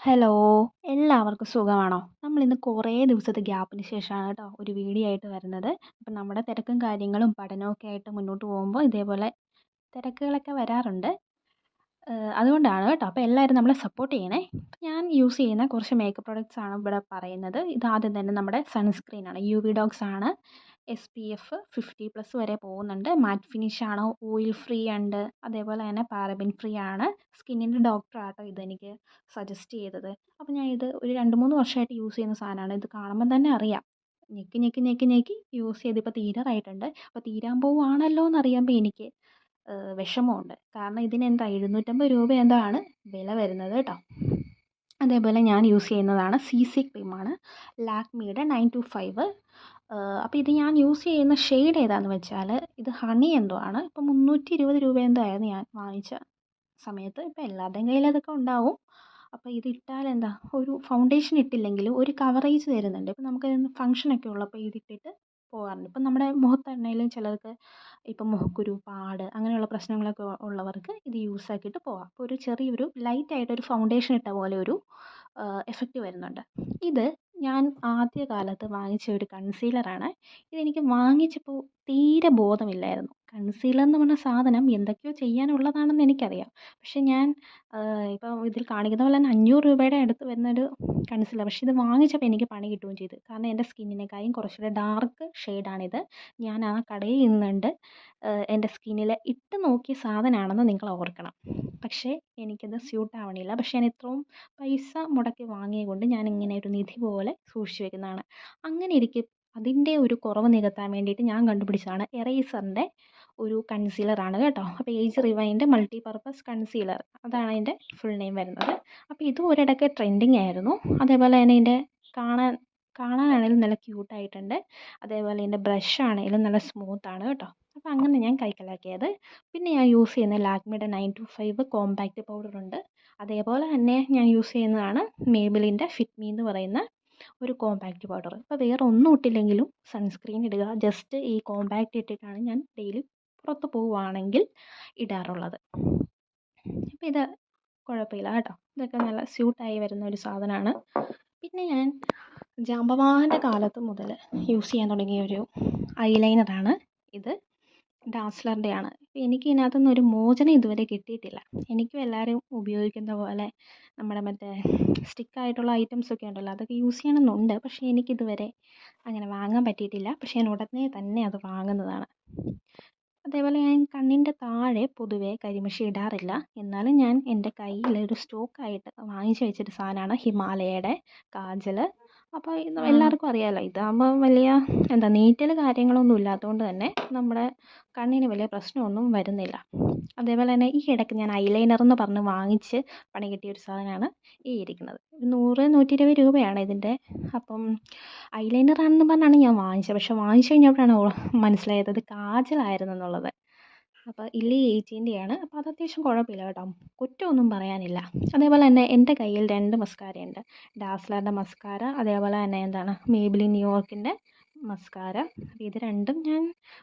Hello. എല്ലാവർക്കും സുഖമാണോ? നമ്മൾ ഇന്ന് കുറേ ദിവസത്തെ ഗ്യാപ്പിന് ശേഷമാണ് കേട്ടോ ഒരു വീഡിയോ ആയിട്ട് വരുന്നത്. അപ്പം നമ്മുടെ തിരക്കും കാര്യങ്ങളും പഠനമൊക്കെ ആയിട്ട് മുന്നോട്ട് പോകുമ്പോൾ ഇതേപോലെ തിരക്കുകളൊക്കെ വരാറുണ്ട്. അതുകൊണ്ടാണ് കേട്ടോ. അപ്പോൾ എല്ലാവരും നമ്മളെ സപ്പോർട്ട് ചെയ്യണേ. ഞാൻ യൂസ് ചെയ്യുന്ന കുറച്ച് മേക്കപ്പ് പ്രോഡക്റ്റ്സ് ആണ് ഇവിടെ പറയുന്നത്. ഇതാദ്യം തന്നെ നമ്മുടെ സൺസ്ക്രീനാണ് യു വി ഡോക്സ് ആണ്. S P F fifty plus വരെ പോകുന്നുണ്ട്. മാറ്റ് ഫിനിഷ് ആണ്? ഓയിൽ ഫ്രീ ഉണ്ട്. അതേപോലെ തന്നെ പാരബിൻ ഫ്രീ ആണ്. സ്കിന്നിന്റെ ഡോക്ടറാട്ടോ ഇതെനിക്ക് സജസ്റ്റ് ചെയ്തത്. അപ്പോൾ ഞാൻ ഇത് ഒരു രണ്ട് മൂന്ന് വർഷമായിട്ട് യൂസ് ചെയ്യുന്ന സാധനമാണ്. ഇത് കാണുമ്പോൾ തന്നെ അറിയാം. ഞെക്കി ഞെക്കി ഞെക്കി ഞെക്കി യൂസ് ചെയ്ത് ഇപ്പോൾ തീരാറായിട്ടുണ്ട് അപ്പോൾ തീരാൻ പോവുകയാണല്ലോ എന്നറിയുമ്പോൾ എനിക്ക് വിഷമമുണ്ട്. കാരണം ഇതിനെന്താ എഴുന്നൂറ്റമ്പത് രൂപ എന്താണ് വില വരുന്നത് കേട്ടോ. അതേപോലെ ഞാൻ യൂസ് ചെയ്യുന്നതാണ് സി സി ക്രീമാണ് ലാക്മിയുടെ നയൻ ടു ഫൈവ് അപ്പോൾ ഇത് ഞാൻ യൂസ് ചെയ്യുന്ന ഷെയ്ഡ് ഏതാണെന്ന് വെച്ചാൽ ഇത് ഹണി എന്തോ ആണ്. ഇപ്പോൾ മുന്നൂറ്റി ഇരുപത് രൂപ എന്തോ ആയിരുന്നു ഞാൻ വാങ്ങിച്ച സമയത്ത്. ഇപ്പോൾ എല്ലാവരുടെയും കയ്യിൽ അതൊക്കെ ഉണ്ടാവും. അപ്പോൾ ഇത് ഇട്ടാൽ എന്താ ഒരു ഫൗണ്ടേഷൻ ഇട്ടില്ലെങ്കിലും ഒരു കവറേജ് തരുന്നുണ്ട്. ഇപ്പോൾ നമുക്ക് ഫംഗ്ഷനൊക്കെ ഉള്ളപ്പോൾ ഇതിട്ടിട്ട് പോകാറുണ്ട്. ഇപ്പം നമ്മുടെ മുഖത്താണെങ്കിലും ചിലർക്ക് ഇപ്പം മുഖക്കുരു പാട് അങ്ങനെയുള്ള പ്രശ്നങ്ങളൊക്കെ ഉള്ളവർക്ക് ഇത് യൂസ് ആക്കിയിട്ട് പോകാം. അപ്പോൾ ഒരു ചെറിയൊരു ലൈറ്റായിട്ടൊരു ഫൗണ്ടേഷൻ ഇട്ട പോലെ ഒരു എഫക്റ്റ് വരുന്നുണ്ട്. ഇത് ഞാൻ ആദ്യ കാലത്ത് വാങ്ങിച്ച ഒരു കൺസീലറാണ്. ഇതെനിക്ക് വാങ്ങിച്ചപ്പോൾ തീരെ ബോധമില്ലായിരുന്നു. കൺസീലർ എന്ന് പറഞ്ഞ സാധനം എന്തൊക്കെയോ ചെയ്യാനുള്ളതാണെന്ന് എനിക്കറിയാം. പക്ഷേ ഞാൻ ഇപ്പോൾ ഇതിൽ കാണിക്കുന്ന പോലെ തന്നെ അഞ്ഞൂറ് രൂപയുടെ അടുത്ത് വരുന്നൊരു കൺസീലർ. പക്ഷേ ഇത് വാങ്ങിച്ചപ്പോൾ എനിക്ക് പണി കിട്ടുകയും ചെയ്തു. കാരണം എന്റെ സ്കിന്നിനെക്കായും കുറച്ചുകൂടെ ഡാർക്ക് ഷെയ്ഡാണിത്. ഞാൻ ആ കടയിൽ നിന്നുണ്ട് എന്റെ സ്കിന്നിൽ ഇട്ട് നോക്കിയ സാധനമാണെന്ന് നിങ്ങൾ ഓർക്കണം. പക്ഷേ എനിക്കത് സ്യൂട്ട് ആവണില്ല പക്ഷേ ഞാൻ ഇത്രയും പൈസ മുടക്കി വാങ്ങിയത് കൊണ്ട് ഞാൻ ഇങ്ങനെ ഒരു നിധി പോലെ സൂക്ഷിച്ച് വെക്കുന്നതാണ്. അങ്ങനെ ഇരിക്കെ അതിന്റെ ഒരു കുറവ് നികത്താൻ വേണ്ടിയിട്ട് ഞാൻ കണ്ടുപിടിച്ചതാണ് എറേസറിന്റെ ഒരു കൺസീലറാണ് കേട്ടോ. അപ്പോൾ ഏജ് റിവൈന്റെ മൾട്ടി പർപ്പസ് കൺസീലർ അതാണ് അതിന്റെ ഫുൾ നെയിം വരുന്നത്. അപ്പോൾ ഇതും ഒരിടയ്ക്ക് ട്രെൻഡിങ് ആയിരുന്നു. അതേപോലെ തന്നെ ഇതിന്റെ കാണാൻ കാണാനാണെങ്കിലും നല്ല ക്യൂട്ടായിട്ടുണ്ട് അതേപോലെ ഇതിന്റെ ബ്രഷ് ആണെങ്കിലും നല്ല സ്മൂത്താണ് കേട്ടോ. അപ്പോൾ അങ്ങനെ ഞാൻ കൈക്കലാക്കിയത്. പിന്നെ ഞാൻ യൂസ് ചെയ്യുന്ന ലാക്മിയുടെ നയൻ ടു ഫൈവ് കോമ്പാക്റ്റ് പൗഡറുണ്ട് അതേപോലെ തന്നെ ഞാൻ യൂസ് ചെയ്യുന്നതാണ് മേബിലിന്റെ ഫിറ്റ് മീ എന്ന് പറയുന്ന ഒരു കോമ്പാക്റ്റ് പൗഡർ ഇപ്പോൾ വേറെ ഒന്നും ഇട്ടില്ലെങ്കിലും സൺസ്ക്രീൻ ഇടുക. ജസ്റ്റ് ഈ കോമ്പാക്റ്റ് ഇട്ടിട്ടാണ് ഞാൻ ഡെയിലി പുറത്ത് പോവുകയാണെങ്കിൽ ഇടാറുള്ളത്. അപ്പോൾ ഇത് കുഴപ്പമില്ല കേട്ടോ. ഇതൊക്കെ നല്ല സ്യൂട്ടായി വരുന്ന ഒരു സാധനമാണ്. പിന്നെ ഞാൻ ജാമ്പവാന്റെ കാലത്ത് മുതൽ യൂസ് ചെയ്യാൻ തുടങ്ങിയ ഒരു ഐലൈനറാണ് ഇത്. ഡാസ്ലറിന്റെയാണ് എനിക്ക് ഇതിനകത്തുനിന്ന് ഒരു മോചനം ഇതുവരെ കിട്ടിയിട്ടില്ല. എനിക്കും എല്ലാവരും ഉപയോഗിക്കുന്ന പോലെ നമ്മുടെ മറ്റേ സ്റ്റിക്കായിട്ടുള്ള ഐറ്റംസ് ഒക്കെ ഉണ്ടല്ലോ അതൊക്കെ യൂസ് ചെയ്യണമെന്നുണ്ട്. പക്ഷേ എനിക്കിതുവരെ അങ്ങനെ വാങ്ങാൻ പറ്റിയിട്ടില്ല. പക്ഷേ ഞാൻ ഉടനെ തന്നെ അത് വാങ്ങുന്നതാണ്. അതേപോലെ ഞാൻ കണ്ണിന്റെ താഴെ പൊതുവേ കരിമഷി ഇടാറില്ല. എന്നാലും ഞാൻ എന്റെ കയ്യിൽ ഒരു സ്റ്റോക്കായിട്ട് വാങ്ങിച്ച് വെച്ചൊരു സാധനമാണ് ഹിമാലയയുടെ കാജൽ അപ്പോൾ ഇത് എല്ലാവർക്കും അറിയാമല്ലോ ഇതാകുമ്പോൾ വലിയ എന്താ നീറ്റൽ കാര്യങ്ങളൊന്നും ഇല്ലാത്തതുകൊണ്ട് തന്നെ നമ്മുടെ കണ്ണിന് വലിയ പ്രശ്നമൊന്നും വരുന്നില്ല. അതേപോലെ തന്നെ ഈ ഇടയ്ക്ക് ഞാൻ ഐലൈനർ എന്ന് പറഞ്ഞ് വാങ്ങിച്ച് പണി കിട്ടിയ ഒരു സാധനമാണ് ഈ ഇരിക്കുന്നത്. നൂറ് നൂറ്റി ഇരുപത് രൂപയാണ് ഇതിന്റെ. അപ്പം ഐലൈനർ ആണെന്ന് പറഞ്ഞാണ് ഞാൻ വാങ്ങിച്ചത്. പക്ഷെ വാങ്ങിച്ച് കഴിഞ്ഞപ്പോഴാണ് മനസ്സിലായത് അത് കാജലായിരുന്നു എന്നുള്ളത്. അപ്പോൾ ഇല്ലി എയ്റ്റീന്റെയാണ് അപ്പോൾ അത് അത്യാവശ്യം കുഴപ്പമില്ല കേട്ടോ. കുറ്റമൊന്നും പറയാനില്ല. അതേപോലെ തന്നെ എന്റെ കയ്യിൽ രണ്ട് മസ്കാരയുണ്ട്. ഡാസ്ലറിന്റെ മസ്കാര അതേപോലെ തന്നെ എന്താണ് മേബിലി ന്യൂയോർക്കിന്റെ മസ്കാര. ഇത് രണ്ടും ഞാൻ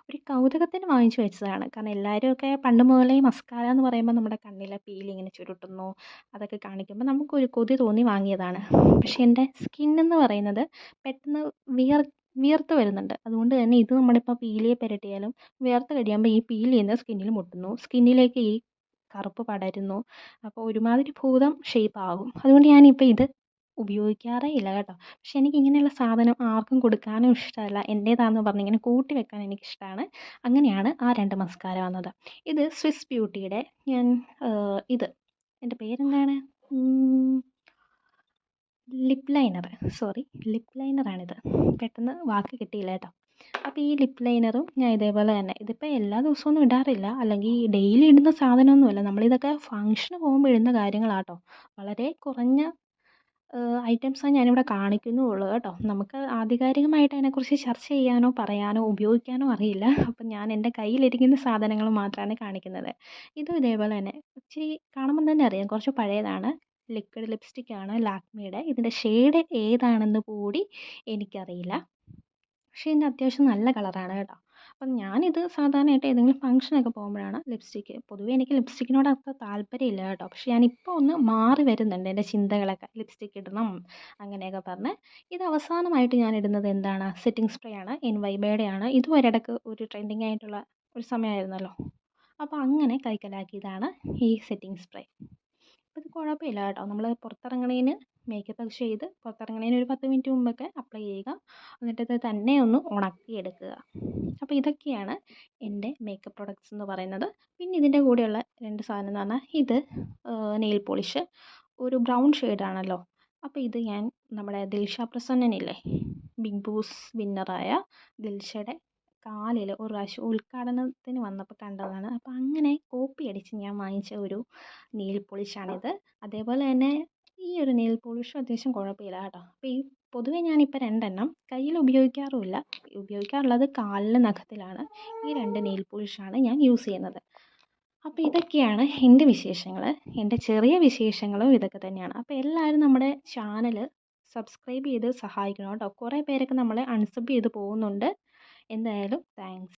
ഒരു കൗതുകത്തിന് വാങ്ങിച്ചു വെച്ചതാണ്. കാരണം എല്ലാവരും ഒക്കെ പണ്ട് മുതലേ മസ്കാര എന്ന് പറയുമ്പോൾ നമ്മുടെ കണ്ണിലെ പീലി ഇങ്ങനെ ചുരുട്ടുന്നു. അതൊക്കെ കാണിക്കുമ്പോൾ നമുക്കൊരു കൊതി തോന്നി വാങ്ങിയതാണ്. പക്ഷേ എന്റെ സ്കിൻ എന്ന് പറയുന്നത് പെട്ടെന്ന് വിയർ വിയർത്ത് വരുന്നുണ്ട്. അതുകൊണ്ട് തന്നെ ഇത് നമ്മളിപ്പോൾ പീലിയെ പുരട്ടിയാലും വിയർത്ത് കഴിയുമ്പോൾ ഈ പീൽ ചെയ്യുന്ന സ്കിന്നിൽ മുട്ടുന്നു. സ്കിന്നിലേക്ക് ഈ കറുപ്പ് പടരുന്നു. അപ്പോൾ ഒരുമാതിരി ഭൂതം ഷേപ്പ് ആകും. അതുകൊണ്ട് ഞാനിപ്പോൾ ഇത് ഉപയോഗിക്കാറേ ഇല്ല കേട്ടോ. പക്ഷെ എനിക്ക് ഇങ്ങനെയുള്ള സാധനം ആർക്കും കൊടുക്കാനും ഇഷ്ടമല്ല. എന്റേതാണെന്ന് പറഞ്ഞ് ഇങ്ങനെ കൂട്ടി വെക്കാൻ എനിക്കിഷ്ടമാണ് അങ്ങനെയാണ് ആ രണ്ട് മസ്കാര വന്നത്. ഇത് സ്വിസ് ബ്യൂട്ടിയുടെ ഞാൻ ഇത്. എന്റെ പേരെന്താണ്? ലിപ്പ് ലൈനർ സോറി ലിപ് ലൈനറാണിത് പെട്ടെന്ന് വാക്ക് കിട്ടിയില്ല കേട്ടോ. അപ്പോൾ ഈ ലിപ് ലൈനറും ഞാൻ ഇതേപോലെ തന്നെ ഇതിപ്പോൾ എല്ലാ ദിവസമൊന്നും ഇടാറില്ല അല്ലെങ്കിൽ ഡെയിലി ഇടുന്ന സാധനമൊന്നുമല്ല. നമ്മളിതൊക്കെ ഫങ്ഷന് പോകുമ്പോൾ ഇടുന്ന കാര്യങ്ങളാട്ടോ വളരെ കുറഞ്ഞ ഐറ്റംസാണ് ഞാനിവിടെ കാണിക്കുന്നുള്ളൂ കേട്ടോ. നമുക്ക് ആധികാരികമായിട്ട് അതിനെക്കുറിച്ച് ചർച്ച ചെയ്യാനോ പറയാനോ ഉപയോഗിക്കാനോ അറിയില്ല. അപ്പം ഞാൻ എന്റെ കയ്യിലിരിക്കുന്ന സാധനങ്ങൾ മാത്രമാണ് കാണിക്കുന്നത്. ഇതും ഇതേപോലെ തന്നെ. ഇച്ചിരി കാണുമ്പം തന്നെ അറിയാം കുറച്ച് പഴയതാണ്. ലിക്വിഡ് ലിപ്സ്റ്റിക്കാണ് ലാക്മിയുടെ. ഇതിന്റെ ഷെയ്ഡ് ഏതാണെന്ന് കൂടി എനിക്കറിയില്ല. പക്ഷേ ഇതിന്റെ അത്യാവശ്യം നല്ല കളറാണ് കേട്ടോ. അപ്പം ഞാനിത് സാധാരണയായിട്ട് ഏതെങ്കിലും ഫംഗ്ഷനൊക്കെ പോകുമ്പോഴാണ് ലിപ്സ്റ്റിക്ക് പൊതുവേ എനിക്ക് ലിപ്സ്റ്റിക്കിനോട് അത്ര താല്പര്യമില്ല കേട്ടോ. പക്ഷേ ഞാനിപ്പോൾ ഒന്ന് മാറി വരുന്നുണ്ട് എന്റെ ചിന്തകളൊക്കെ. ലിപ്സ്റ്റിക്ക് ഇടണം അങ്ങനെയൊക്കെ പറഞ്ഞ്. ഇത് അവസാനമായിട്ട് ഞാൻ ഇടുന്നത് എന്താണ്? സെറ്റിംഗ് സ്പ്രേ ആണ്. എൻ ആണ്. ഇതും ഒരിടക്ക് ഒരു ട്രെൻഡിങ് ആയിട്ടുള്ള ഒരു സമയമായിരുന്നല്ലോ. അപ്പോൾ അങ്ങനെ കൈക്കലാക്കിയതാണ് ഈ സെറ്റിംഗ് സ്പ്രേ അപ്പോൾ ഇത് കുഴപ്പമില്ല കേട്ടോ. നമ്മൾ പുറത്തിറങ്ങണേന് മേക്കപ്പ് ഒക്കെ ചെയ്ത് പുറത്തിറങ്ങണേന് ഒരു പത്ത് മിനിറ്റ് മുമ്പൊക്കെ അപ്ലൈ ചെയ്യുക. എന്നിട്ട് ഇത് തന്നെ ഒന്ന് ഉണക്കി എടുക്കുക അപ്പോൾ ഇതൊക്കെയാണ് എന്റെ മേക്കപ്പ് പ്രൊഡക്ട്സ് എന്ന് പറയുന്നത്. പിന്നെ ഇതിന്റെ കൂടെയുള്ള രണ്ട് സാധനം എന്ന് പറഞ്ഞാൽ ഇത് നെയിൽ പോളിഷ് ഒരു ബ്രൗൺ ഷെയ്ഡാണല്ലോ അപ്പോൾ ഇത് ഞാൻ നമ്മുടെ ദിൽഷ പ്രസന്നനില്ലേ ബിഗ് ബോസ് വിന്നറായ ദിൽഷയുടെ കാലിൽ ഒരു പ്രാവശ്യം ഉദ്ഘാടനത്തിന് വന്നപ്പോൾ കണ്ടതാണ്. അപ്പോൾ അങ്ങനെ കോപ്പി അടിച്ച് ഞാൻ വാങ്ങിച്ച ഒരു നെയിൽ പോളിഷാണിത് അതേപോലെ തന്നെ ഈ ഒരു നെയിൽ പോളിഷും അത്യാവശ്യം കുഴപ്പമില്ല കേട്ടോ. അപ്പോൾ ഈ പൊതുവേ ഞാനിപ്പോൾ രണ്ടെണ്ണം കയ്യിൽ ഉപയോഗിക്കാറുമില്ല. ഉപയോഗിക്കാറുള്ളത് കാലിലെ നഖത്തിലാണ്. ഈ രണ്ട് നെയിൽ പോളിഷാണ് ഞാൻ യൂസ് ചെയ്യുന്നത്. അപ്പോൾ ഇതൊക്കെയാണ് എന്റെ വിശേഷങ്ങൾ എന്റെ ചെറിയ വിശേഷങ്ങളും ഇതൊക്കെ തന്നെയാണ്. അപ്പോൾ എല്ലാവരും നമ്മുടെ ചാനൽ സബ്സ്ക്രൈബ് ചെയ്ത് സഹായിക്കണം കേട്ടോ. കുറേ പേരൊക്കെ നമ്മളെ അൺസബ് ചെയ്ത് പോകുന്നുണ്ട്. എന്തായാലും താങ്ക്സ്.